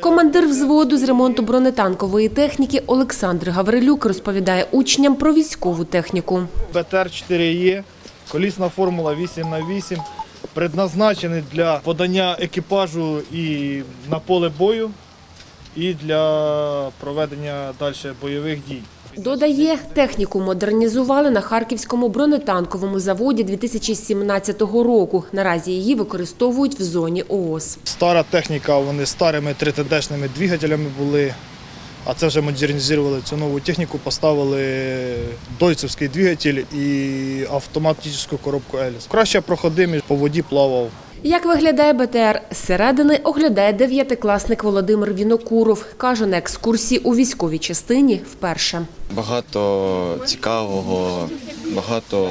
Командир взводу з ремонту бронетанкової техніки Олександр Гаврилюк розповідає учням про військову техніку. БТР-4Е, колісна формула 8х8, предназначений для подання екіпажу і на поле бою, і для проведення далі бойових дій. Додає, техніку модернізували на Харківському бронетанковому заводі 2017 року. Наразі її використовують в зоні ООС. Стара техніка, вони старими 3TD-шними двигателями були, а це вже модернізували цю нову техніку, поставили дойцевський двигатель і автоматичну коробку Еліс. Краще проходимість, по воді плавав. Як виглядає БТР? Зсередини оглядає дев'ятикласник Володимир Вінокуров. Каже, на екскурсії у військовій частині вперше. Багато цікавого, багато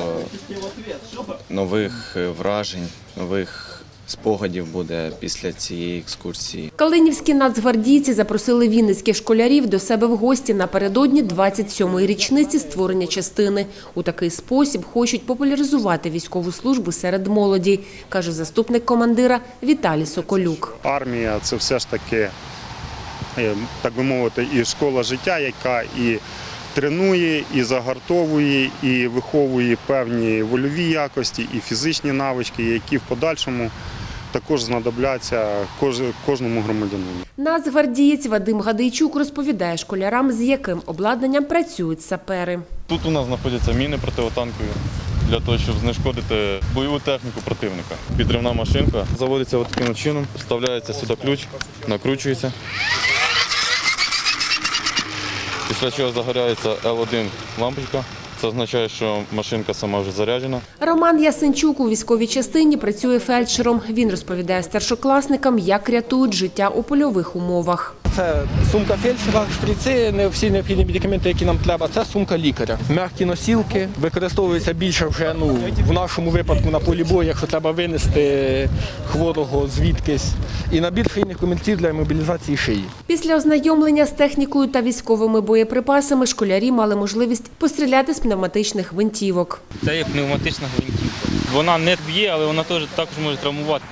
нових е, вражень, нових спогадів буде після цієї екскурсії. Калинівські нацгвардійці запросили вінницьких школярів до себе в гості напередодні 27-ї річниці створення частини. У такий спосіб хочуть популяризувати військову службу серед молоді, каже заступник командира Віталій Соколюк. армія це все ж таки, е, так би мовити, і школа життя, яка і тренує, і загартовує, і виховує певні вольові якості, і фізичні навички, які в подальшому також знадобляться кожному громадянину. Нацгвардієць Вадим Гадийчук розповідає школярам, з яким обладнанням працюють сапери. Тут у нас знаходяться міни противотанкові для того, щоб знешкодити бойову техніку противника. Підривна машинка заводиться от таким чином, вставляється сюди ключ, накручується. Після чого загоряється L1 лампочка. Це означає, що машинка сама вже заряджена. Роман Ясенчук у військовій частині працює фельдшером. Він розповідає старшокласникам, як рятують життя у польових умовах. Це сумка фельдшера, шприци, не всі необхідні медикаменти, які нам треба. Це сумка лікаря. Мягкі носілки використовуються більше вже ну в нашому випадку на полі бою, якщо треба винести хворого звідкись. І набір шийних комірців для мобілізації шиї. Після ознайомлення з технікою та військовими боєприпасами школярі мали можливість постріляти з пневматичних гвинтівок. Це є пневматична гвинтівка. Вона не б'є, але вона теж також може травмувати.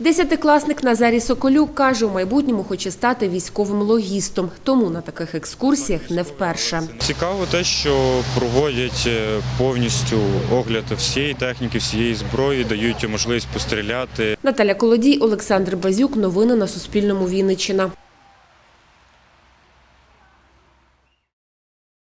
Десятикласник Назарій Соколюк каже, у майбутньому хоче стати військовим логістом, тому на таких екскурсіях не вперше. Цікаво те, що проводять е, повністю огляд всієї техніки, всієї зброї, дають можливість постріляти. Наталя Колодій, Олександр Базюк. Новини на Суспільному. Вінниччина.